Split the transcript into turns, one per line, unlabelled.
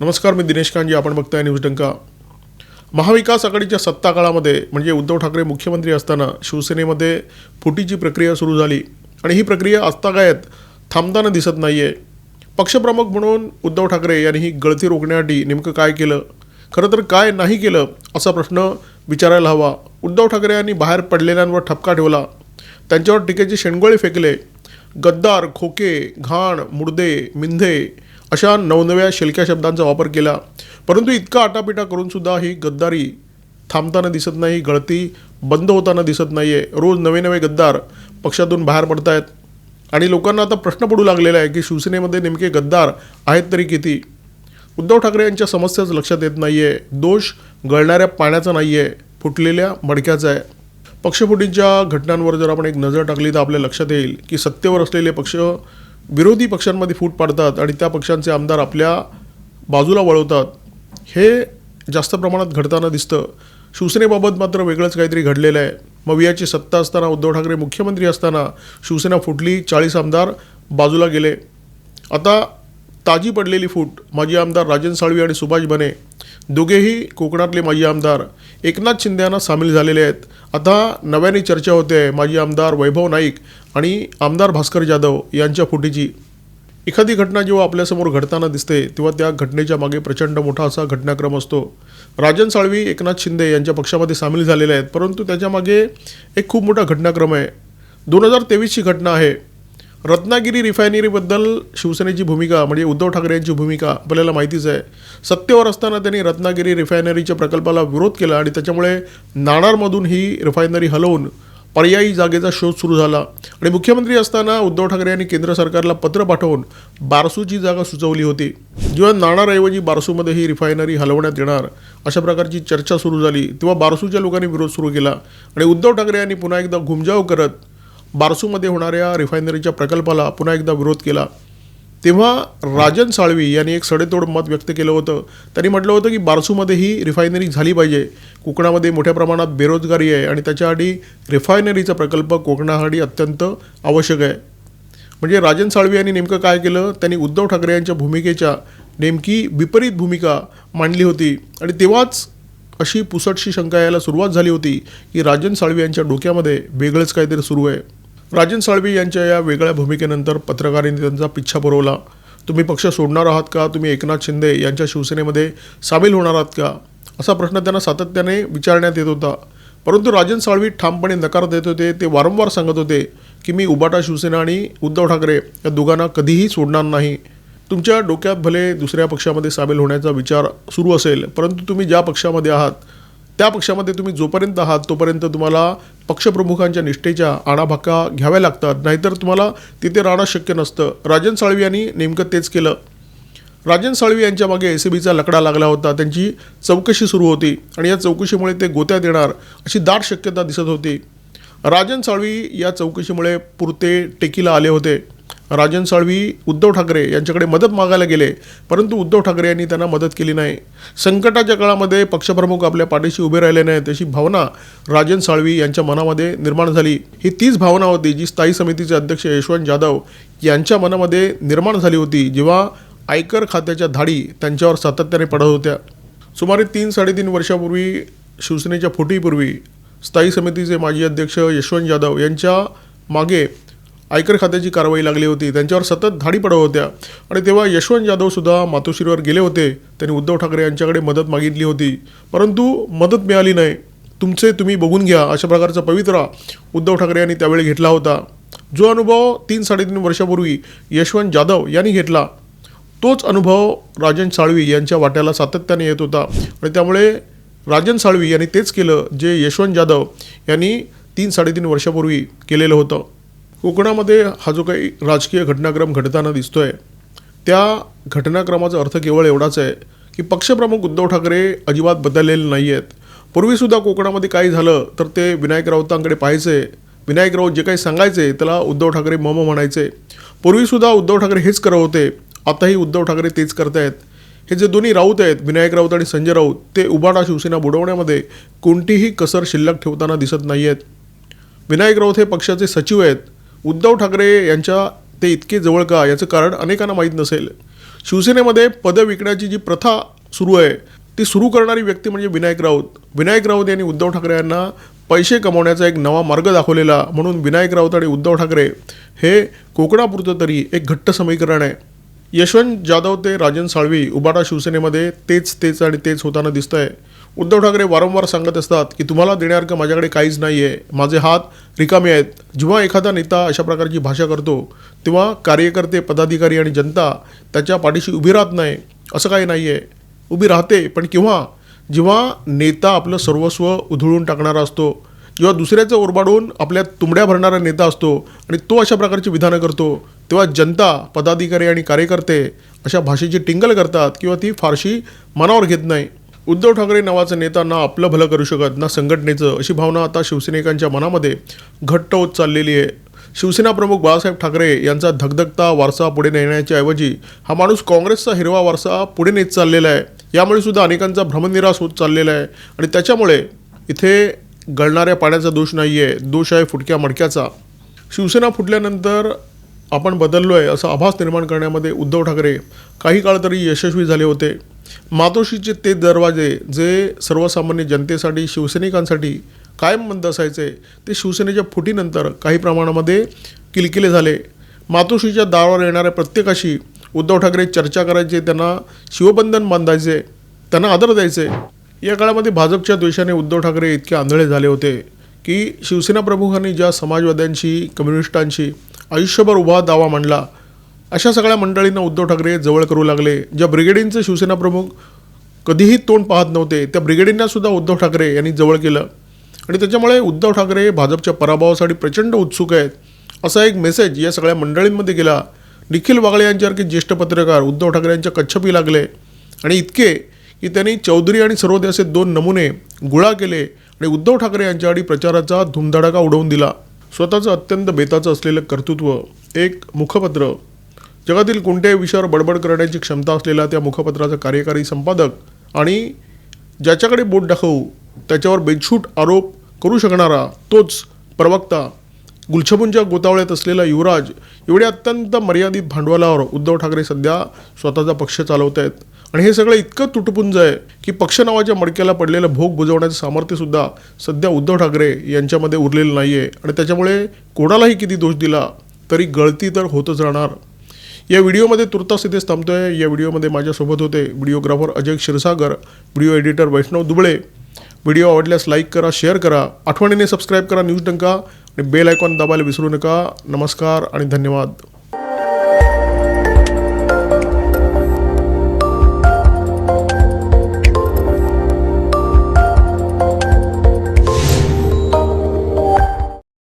नमस्कार मी दिनेश कांजी आपण बघताय न्यूज डंका. महाविकास आघाडीच्या सत्ता काळामध्ये म्हणजे उद्धव ठाकरे मुख्यमंत्री असताना शिवसेनेमध्ये फुटीची प्रक्रिया सुरू झाली. आणि ही प्रक्रिया आस्तागायत थांबताना दिसत नाही आहे पक्षप्रमुख म्हणून उद्धव ठाकरे यांनी ही गळती रोखण्यासाठी नेमकं काय केलं? खरं तर काय नाही केलं असा प्रश्न विचारायला हवा. उद्धव ठाकरे यांनी बाहेर पडलेल्यांवर ठपका ठेवला. त्यांच्यावर टीकेचे शेणगोळे फेकले. गद्दार खोके घाण मुर्दे मिंधे अशा नवनव्या शिलक्या शब्दांचा वापर केला. परंतु इतका आटापिटा करूनसुद्धा ही गद्दारी थांबताना दिसत नाही गळती बंद होताना दिसत नाही आहे रोज नवे नवे गद्दार पक्षातून बाहेर पडत आहेत आणि लोकांना आता प्रश्न पडू लागलेला आहे की शिवसेनेमध्ये नेमके गद्दार आहेत तरी किती? उद्धव ठाकरे यांच्या समस्याच लक्षात येत नाही आहे दोष गळणाऱ्या पाण्याचा नाही आहे फुटलेल्या मडक्याचा आहे. पक्षफुटींच्या घटनांवर जर आपण एक नजर टाकली तर आपल्या लक्षात येईल की सत्तेवर असलेले पक्ष विरोधी पक्षांमध्ये फूट पाडतात आणि त्या पक्षांचे आमदार आपल्या बाजूला वळवतात हे जास्त प्रमाणात घडताना दिसतं. शिवसेनेबाबत मात्र वेगळंच काहीतरी घडलेलं आहे. मवियाची सत्ता असताना उद्धव ठाकरे मुख्यमंत्री असताना शिवसेना फुटली चाळीस आमदार बाजूला गेले. आता ताजी पडलेली फूट माजी आमदार राजन साळवी आणि सुभाष बने दोघेही कोकणातले माजी आमदार एकनाथ शिंदे यांना सामील झालेले आहेत. आता नव्याने चर्चा होते आहे. माजी आमदार वैभव नाईक आणि आमदार भास्कर जाधव यांच्या फुटीची एखादी घटना जेव्हा आपल्यासमोर घडताना दिसते तेव्हा त्या घटनेच्या मागे प्रचंड मोठा असा घटनाक्रम असतो. राजन साळवी एकनाथ शिंदे यांच्या पक्षामध्ये सामील झालेले आहेत परंतु त्याच्यामागे एक खूप मोठा घटनाक्रम आहे. दोन हजार तेवीसची घटना आहे. रत्नागिरी रिफायनरीबद्दल शिवसेनेची भूमिका म्हणजे उद्धव ठाकरे यांची भूमिका आपल्याला माहितीच आहे. सत्तेवर असताना त्यांनी रत्नागिरी रिफायनरीच्या प्रकल्पाला विरोध केला आणि त्याच्यामुळे नाणारमधून ही रिफायनरी हलवून पर्यायी जागेचा शोध सुरू झाला. आणि मुख्यमंत्री असताना उद्धव ठाकरे यांनी केंद्र सरकारला पत्र पाठवून बारसूची जागा सुचवली होती. जेव्हा नाणारऐवजी बारसूमध्ये ही रिफायनरी हलवण्यात येणार अशा प्रकारची चर्चा सुरू झाली तेव्हा बारसूच्या लोकांनी विरोध सुरू केला. आणि उद्धव ठाकरे यांनी पुन्हा एकदा घुमजाव करत बारसूमध्ये होणाऱ्या रिफायनरीच्या प्रकल्पाला पुन्हा एकदा विरोध केला. तेव्हा राजन साळवी यांनी एक सडेतोड मत व्यक्त केलं होतं. त्यांनी म्हटलं होतं की बारसूमध्ये ही रिफायनरी झाली पाहिजे. कोकणामध्ये मोठ्या प्रमाणात बेरोजगारी आहे आणि त्याच्यासाठी रिफायनरीचा प्रकल्प कोकणासाठी अत्यंत आवश्यक आहे. म्हणजे राजन साळवी यांनी नेमकं काय केलं? त्यांनी उद्धव ठाकरे यांच्या भूमिकेच्या नेमकी विपरीत भूमिका मांडली होती. आणि तेव्हाच अशी पुसटशी शंका यायला सुरुवात झाली होती की राजन साळवी यांच्या डोक्यामध्ये वेगळंच काहीतरी सुरू आहे. राजन साळवी यांच्या या वेगळ्या भूमिकेनंतर पत्रकारांनी त्यांचा पिच्छा पुरवला. तुम्ही पक्ष सोडणार आहात का? तुम्ही एकनाथ शिंदे यांच्या शिवसेनेमध्ये सामील होणार आहात का? असा प्रश्न त्यांना सातत्याने विचारण्यात येत होता. परंतु राजन साळवी ठामपणे नकार देत होते. ते वारंवार सांगत होते की मी उबाटा शिवसेना आणि उद्धव ठाकरे या दोघांना कधीही सोडणार नाही. तुमच्या डोक्यात भले दुसऱ्या पक्षामध्ये सामील होण्याचा विचार सुरू असेल परंतु तुम्ही ज्या पक्षामध्ये आहात त्या पक्षामध्ये तुम्ही जोपर्यंत आहात तोपर्यंत तुम्हाला पक्षप्रमुखांच्या निष्ठेच्या आणाभाका घ्याव्या लागतात. नाहीतर तुम्हाला तिथे राहणं शक्य नसतं. राजन साळवी यांनी नेमकं तेच केलं. राजन साळवी यांच्या मागे एस बीचा लकडा लागला होता. त्यांची चौकशी सुरू होती आणि या चौकशीमुळे ते गोत्यात येणार अशी दाट शक्यता दिसत होती. राजन साळवी या चौकशीमुळे पुरते टेकीला आले होते. राजन साळवी उद्धव ठाकरे यांच्याकडे मदत मागायला गेले परंतु उद्धव ठाकरे यांनी त्यांना मदत केली नाही. संकटाच्या काळामध्ये पक्षप्रमुख आपल्या पाठीशी उभे राहिले नाहीत अशी भावना राजन साळवी यांच्या मनामध्ये निर्माण झाली. ही तीच भावना होती जी स्थायी समितीचे अध्यक्ष यशवंत जाधव यांच्या मनामध्ये निर्माण झाली होती जेव्हा आयकर खात्याच्या धाडी त्यांच्यावर सातत्याने पडत होत्या. सुमारे तीन साडेतीन वर्षापूर्वी शिवसेनेच्या फुटीपूर्वी स्थायी समितीचे माजी अध्यक्ष यशवंत जाधव यांच्या मागे आयकर खात्याची कारवाई लागली होती. त्यांच्यावर सतत धाडी पडव होत्या. आणि तेव्हा यशवंत जाधवसुद्धा मातोश्रीवर गेले होते. त्यांनी उद्धव ठाकरे यांच्याकडे मदत मागितली होती. परंतु मदत मिळाली नाही. तुमचे तुम्ही बघून घ्या अशा प्रकारचा पवित्रा उद्धव ठाकरे यांनी त्यावेळी घेतला होता. जो अनुभव तीन साडेतीन वर्षापूर्वी यशवंत जाधव यांनी घेतला तोच अनुभव राजन साळवी यांच्या वाट्याला सातत्याने येत होता. आणि त्यामुळे राजन साळवी यांनी तेच केलं जे यशवंत जाधव यांनी तीन साडेतीन वर्षापूर्वी केलेलं होतं. कोकणामध्ये हा जो काही राजकीय घटनाक्रम घडताना दिसतोय त्या घटनाक्रमाचा अर्थ केवळ एवढाच आहे की पक्षप्रमुख उद्धव ठाकरे अजिबात बदललेले नाही आहेत पूर्वीसुद्धा कोकणामध्ये काही झालं तर ते विनायक राऊतांकडे पाहायचे. विनायक राऊत जे काही सांगायचे त्याला उद्धव ठाकरे मम म्हणायचे. पूर्वीसुद्धा उद्धव ठाकरे हेच करत होते. आताही उद्धव ठाकरे तेच करतायत. हे जे दोन्ही राऊत आहेत विनायक राऊत आणि संजय राऊत ते उभाडा शिवसेना बुडवण्यामध्ये कोणतीही कसर शिल्लक ठेवताना दिसत नाही आहेत विनायक राऊत हे पक्षाचे सचिव आहेत. उद्धव ठाकरे यांच्या ते इतके जवळ का? याचं कारण अनेकांना माहीत नसेल. शिवसेनेमध्ये पदं विकण्याची जी प्रथा सुरू आहे ती सुरू करणारी व्यक्ती म्हणजे विनायक राऊत. विनायक राऊत यांनी उद्धव ठाकरे यांना पैसे कमवण्याचा एक नवा मार्ग दाखवलेला. म्हणून विनायक राऊत आणि उद्धव ठाकरे हे कोकणापुरतं तरी एक घट्ट समीकरण आहे. यशवंत जाधव ते राजन साळवी उबाटा शिवसेनेमध्ये तेच तेच आणि तेच होताना दिसतं आहे उद्धव ठाकरे वारंवार सांगत असतात की तुम्हाला देण्यासारखं माझ्याकडे काहीच नाही आहे माझे हात रिकामे आहेत. जेव्हा एखादा नेता अशा प्रकारची भाषा करतो तेव्हा कार्यकर्ते पदाधिकारी आणि जनता त्याच्या पाठीशी उभी राहत नाही. असं काही नाही आहे उभी राहते पण केव्हा? जेव्हा नेता आपलं सर्वस्व उधळून टाकणारा असतो जेव्हा दुसऱ्याचं ओरबाडून आपल्या तुंबड्या भरणारा नेता असतो आणि तो अशा प्रकारची विधानं करतो तेव्हा जनता पदाधिकारी आणि कार्यकर्ते अशा भाषेची टिंगल करतात किंवा ती फारशी मनावर घेत नाही. उद्धव ठाकरे नावाचा नेता ना आपलं भलं करू शकत ना संघटनेचं अशी भावना आता शिवसैनिकांच्या मनामध्ये घट्ट होत चाललेली आहे. शिवसेना प्रमुख बाळासाहेब ठाकरे यांचा धगधगता वारसा पुढे नेण्याच्या ऐवजी हा माणूस काँग्रेसचा हिरवा वारसा पुढे नेत चाललेला आहे. यामुळे सुद्धा अनेकांचा भ्रमनिरास होत चाललेला आहे. आणि त्याच्यामुळे इथे गळणाऱ्या पाण्याचा दोष नाही आहे दोष आहे फुटक्या मडक्याचा. शिवसेना फुटल्यानंतर आपण बदललो आहे असा आभास निर्माण करण्यामध्ये उद्धव ठाकरे काही काळ तरी यशस्वी झाले होते. मातोश्रीचे ते दरवाजे जे सर्वसामान्य जनतेसाठी शिवसैनिकांसाठी कायम बंद असायचे ते शिवसेनेच्या फुटीनंतर काही प्रमाणामध्ये किलकिले झाले. मातोश्रीच्या दारावर येणाऱ्या प्रत्येकाशी उद्धव ठाकरे चर्चा करायचे त्यांना शिवबंधन बांधायचे त्यांना आदर द्यायचे. या काळामध्ये भाजपच्या द्वेषाने उद्धव ठाकरे इतके आंधळे झाले होते की शिवसेना प्रमुखांनी ज्या समाजवाद्यांशी कम्युनिस्टांशी आयुष्यभर उभा दावा मांडला अशा सगळ्या मंडळींना उद्धव ठाकरे जवळ करू लागले. ज्या ब्रिगेडींचे शिवसेना प्रमुख कधीही तोंड पाहत नव्हते त्या ब्रिगेडींना सुद्धा उद्धव ठाकरे यांनी जवळ केलं. आणि त्याच्यामुळे उद्धव ठाकरे भाजपच्या पराभवासाठी प्रचंड उत्सुक आहेत असा एक मेसेज या सगळ्या मंडळींमध्ये गेला. निखिल वागळे यांच्यासारखे ज्येष्ठ पत्रकार उद्धव ठाकरे यांच्या कच्छपी लागले. आणि इतके की त्यांनी चौधरी आणि सरोदे असे दोन नमुने गुळा केले आणि उद्धव ठाकरे यांच्याआधी प्रचाराचा धुमधडाका उडवून दिला. स्वतःचं अत्यंत बेताचं असलेलं कर्तृत्व एक मुखपत्र. जगातील कोणत्याही विषयावर बडबड करण्याची क्षमता असलेला त्या मुखपत्राचा कार्यकारी संपादक आणि ज्याच्याकडे बोट दाखवू त्याच्यावर बेछूट आरोप करू शकणारा तोच प्रवक्ता गुलछबूंच्या गोतावळ्यात असलेला युवराज एवढ्या अत्यंत मर्यादित भांडवलावर उद्धव ठाकरे सध्या स्वतःचा पक्ष चालवत आहेत. आणि हे सगळं इतकं तुटपुंज आहे की पक्ष नावाच्या मडक्याला पडलेलं भोग बुजवण्याचं सामर्थ्यसुद्धा सध्या उद्धव ठाकरे यांच्यामध्ये उरलेलं नाही आहे आणि त्याच्यामुळे कोणालाही किती दोष दिला तरी गळती तर होतच राहणार. या व्हिडिओमध्ये तुर्तास इथेच थांबतोय. या व्हिडिओमध्ये माझ्यासोबत होते videographer Ajay Kshirsagar video editor Vaishnav Dubale. Video आवडल्यास लाईक करा शेअर करा. आठवणीने सबस्क्राईब करा न्यूज डंका आणि बेल आयकॉन दाबायला विसरू नका. नमस्कार आणि धन्यवाद.